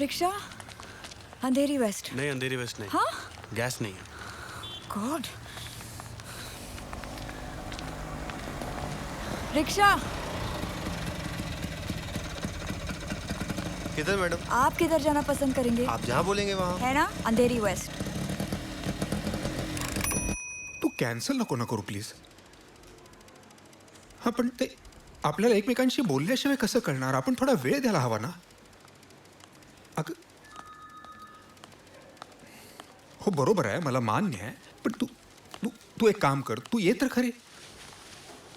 रिक्षा? Andheri waste. नहीं Andheri waste नहीं। हाँ? गैस नहीं है। गॉड। रिक्शा किधर मैडम? आप किधर जाना पसंद करेंगे? आप जहाँ बोलेंगे वहाँ। है ना? अंधेरी वेस्ट। तू कॅन्सल नको ना करू प्लीज हां पण ते आपल्याला एकमेकांशी बोलल्याशिवाय कसं कळणार आपण थोडा वेळ द्यायला हवा ना? अगं. हो बरोबर आहे मला मान्य आहे पण तू तू तू एक काम कर तू ये तर खरे.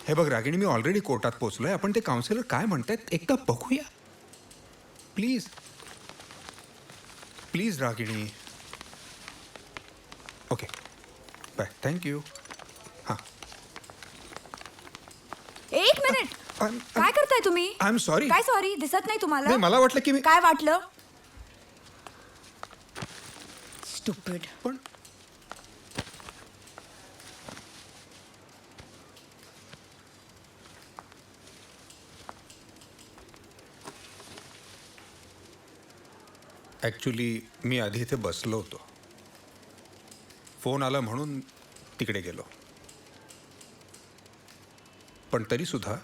हे बघ रागिणी मी ऑलरेडी कोर्टात पोचलोय आपण ते काउन्सिलर काय म्हणतायत एकदा बघूया. Please please Ragini. Okay bye thank you हां. एक मिनिट. काय करताय तुम्ही? आय एम सॉरी काय सॉरी दिसत नाही तुम्हाला? नाही मला वाटलं की मी काय वाटलं? स्टुपिड पण ॲक्च्युली मी आधी इथे बसलो होतो. फोन आला म्हणून तिकडे गेलो. पण तरीसुद्धा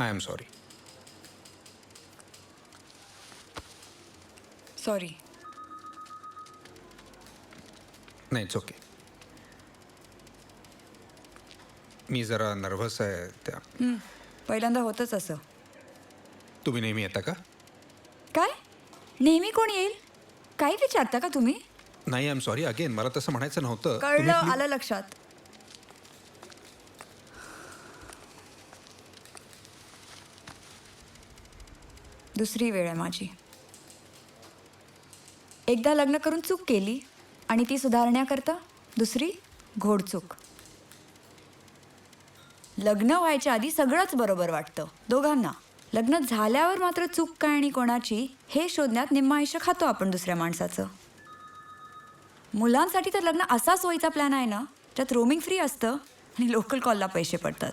आय एम सॉरी सॉरी नाही इट्स ओके मी जरा नर्व्हस आहे त्या पहिल्यांदा होतच असं. तुम्ही नेहमी येता का? काय? नेहमी कोण येईल? काही विचारता का तुम्ही? नाही आय एम सॉरी अगेन मला तसं म्हणायचं नव्हतं. तुम्ही कळलं please- आलं लक्षात. दुसरी वेळ आहे माझी. एकदा लग्न करून चूक केली आणि ती सुधारण्याकरता दुसरी घोडचूक लग्न व्हायच्या आधी सगळंच बरोबर वाटतं दोघांना. लग्न झाल्यावर मात्र चूक काय आणि कोणाची हे शोधण्यात निम्मा आयुष्य खातो आपण दुसऱ्या माणसाचं. मुलांसाठी तर लग्न असा सोयीचा प्लॅन आहे ना ज्यात रोमिंग फ्री असतं आणि लोकल कॉलला पैसे पडतात.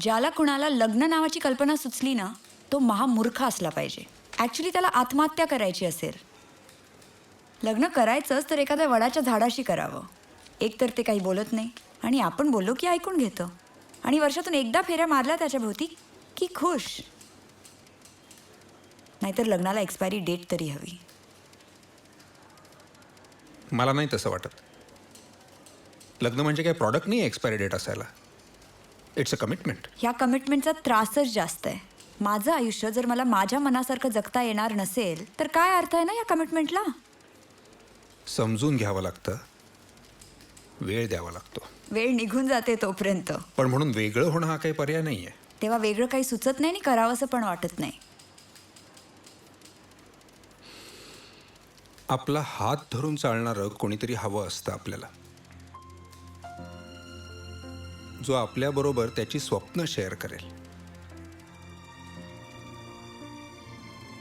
ज्याला कुणाला लग्न नावाची कल्पना सुचली ना तो महामूर्ख असला पाहिजे. ॲक्च्युली त्याला आत्महत्या करायची असेल. लग्न करायचंच तर एखाद्या वडाच्या झाडाशी करावं. एक तर ते काही बोलत नाही. आणि आपण बोललो की ऐकून घेतं. आणि वर्षातून एकदा फेऱ्या मारल्या त्याच्या भोवती की खुश. नाहीतर लग्नाला एक्सपायरी डेट तरी हवी. मला नाही तसं वाटत. लग्न म्हणजे काय प्रॉडक्ट नाही एक्सपायरी डेट असायला. इट्स अ कमिटमेंट ह्या कमिटमेंटचा त्रासच जास्त आहे. माझं आयुष्य जर मला माझ्या मनासारखं जगता येणार नसेल तर काय अर्थ आहे ना या कमिटमेंटला समजून घ्यावं लागतं. वेळ द्यावा लागतो. वेळ निघून जाते तोपर्यंत. पण म्हणून वेगळं होणं हा काही पर्याय नाही आहे तेव्हा वेगळं काही सुचत नाही आणि करावंसं पण वाटत नाही. आपला हात धरून चालणारं कोणीतरी हवं असतं आपल्याला. जो आपल्याबरोबर त्याची स्वप्न शेअर करेल.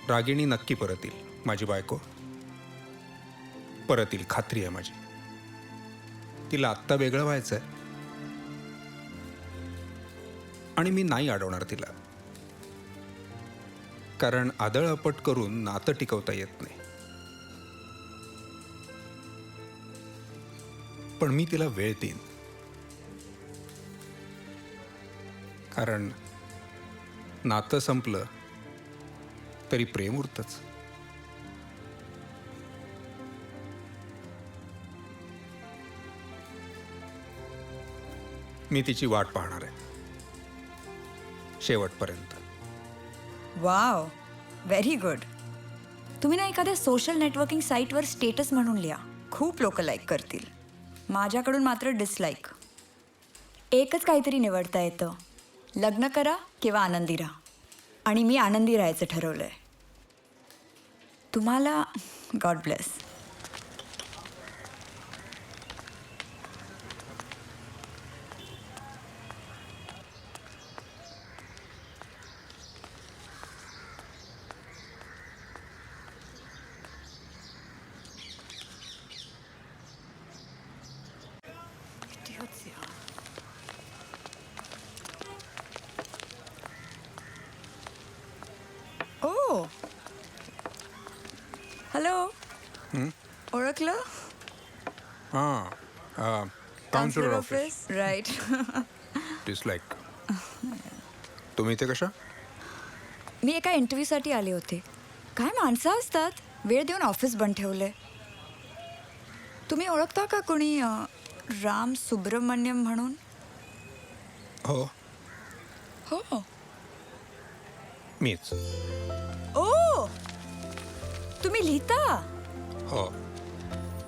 रागिणी नक्की परत येईल माझी बायको. परत येईल खात्री आहे माझी. तिला आत्ता वेगळं व्हायचं आहे आणि मी नाही अडवणार तिला. कारण आदळ अपट करून नातं टिकवता येत नाही. पण मी तिला वेळ देईन. कारण नातं संपलं तरी प्रेम उरतंच. मी तिची वाट पाहणार आहे. शेवटपर्यंत. Wow very good. तुम्ही ना एखाद्या सोशल नेटवर्किंग साईटवर स्टेटस म्हणून लिहा. खूप लोक लाईक करतील. माझ्याकडून मात्र डिसलाईक. एकच काहीतरी निवडता येतं. लग्न करा किंवा आनंदी राहा. आणि मी आनंदी राहायचं ठरवलं आहे तुम्हाला गॉड ब्लेस ओ हॅलो ओळखलं हां काउन्सिलर ऑफिस राईट डिसलाईक तुम्ही इथे कशा? मी एका इंटरव्ह्यूसाठी आले होते. काय माणसं असतात? वेळ देऊन ऑफिस बंद ठेवलंय. तुम्ही ओळखता का कोणी राम सुब्रमण्यम म्हणून? हो. हो. मीच. तुम्ही लिहिता? हो.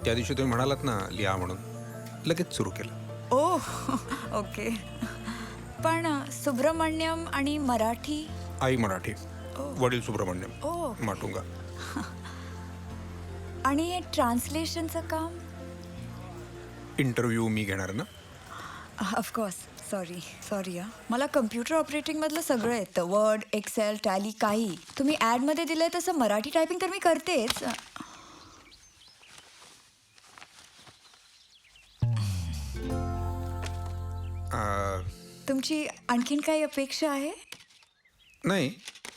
त्या दिवशी तुम्ही म्हणालात ना लिहा म्हणून. लगेच सुरू केलं. Oh okay. पण सुब्रमण्यम आणि मराठी? आई मराठी. वडील सुब्रमण्यम. ओ. माटुंगा. आणि हे ट्रान्सलेशनचं काम? इंटरव्ह्यू मी घेणार ना? ऑफकोर्स सॉरी सॉरी हा. मला कम्प्युटर ऑपरेटिंगमधलं सगळं येतं. वर्ड एक्सेल टॅली काही. तुम्ही ॲडमध्ये दिलंय तसं मराठी टायपिंग तर मी करतेच. अं, तुमची आणखीन काही अपेक्षा आहे? नाही.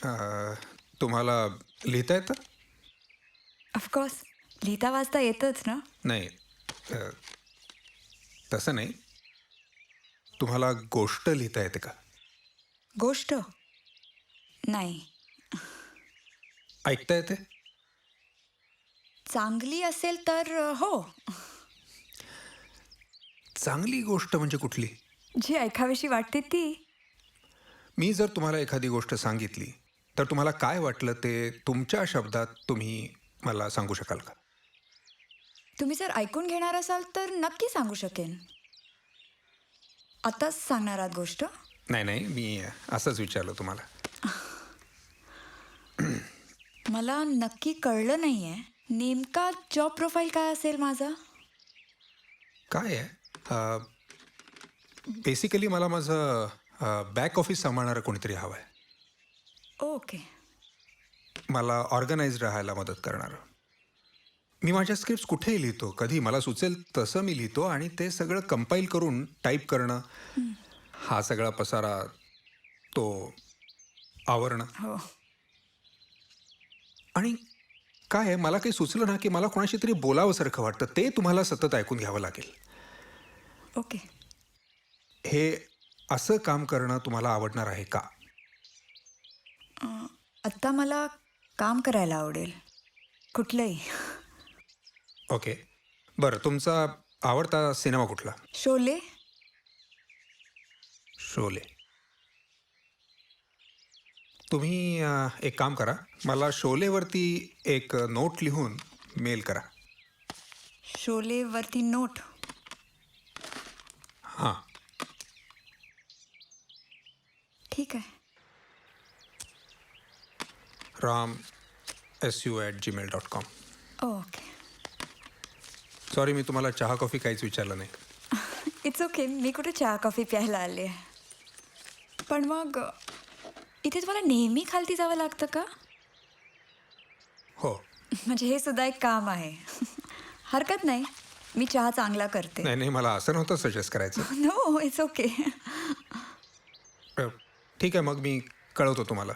अं, तुम्हाला लिहिता येतं? ऑफकोर्स लिहिता वाचता येतच ना? नाही. अं, तसं नाही. तुम्हाला गोष्ट लिहिता येते का? गोष्ट? नाही. ऐकता येते? चांगली असेल तर हो. चांगली गोष्ट म्हणजे कुठली? जी ऐकावीशी वाटते ती. मी जर तुम्हाला एखादी गोष्ट सांगितली तर तुम्हाला काय वाटलं ते तुमच्या शब्दात तुम्ही मला सांगू शकाल का? तुम्ही जर ऐकून घेणार असाल तर नक्की सांगू शकेन. आताच सांगणार आहात गोष्ट? नाही नाही मी असंच विचारलं तुम्हाला. मला नक्की कळलं नाही आहे नेमका जॉब प्रोफाईल काय असेल माझा? काय आहे? बेसिकली मला माझं बॅक ऑफिस सांभाळणारं कोणीतरी हवं आहे ओके मला ऑर्गनाईज राहायला मदत करणारं. मी माझ्या स्क्रिप्ट कुठेही लिहितो. कधी मला सुचेल तसं मी लिहितो आणि ते सगळं कंपाईल करून टाईप करणं हा सगळा पसारा तो आवरणं. हो. आणि काय आहे मला काही सुचलं ना की मला कोणाशी तरी बोलावंसारखं वाटतं. ते तुम्हाला सतत ऐकून घ्यावं लागेल. ओके. हे असं काम करणं तुम्हाला आवडणार आहे का? आत्ता मला काम करायला आवडेल. कुठलंही. ओके. बरं तुमचा आवडता सिनेमा कुठला? शोले. शोले. तुम्ही अं, एक काम करा मला शोलेवरती एक नोट लिहून मेल करा. शोलेवरती नोट. हां. ठीक आहे. Ram S U at Gmail dot com. Okay. Sorry मी तुम्हाला चहा कॉफी काहीच विचारलं नाही. इट्स ओके मी कुठे चहा कॉफी प्यायला आले? पण मग इथे तुम्हाला नेहमी खालती जावं लागतं का? हो. म्हणजे हे सुद्धा एक काम आहे. हरकत नाही. मी चहा चांगला करते. नाही नाही मला असं नव्हतं सजेस्ट करायचं. नो इट्स ओके अं, ठीक आहे मग मी कळवतो तुम्हाला.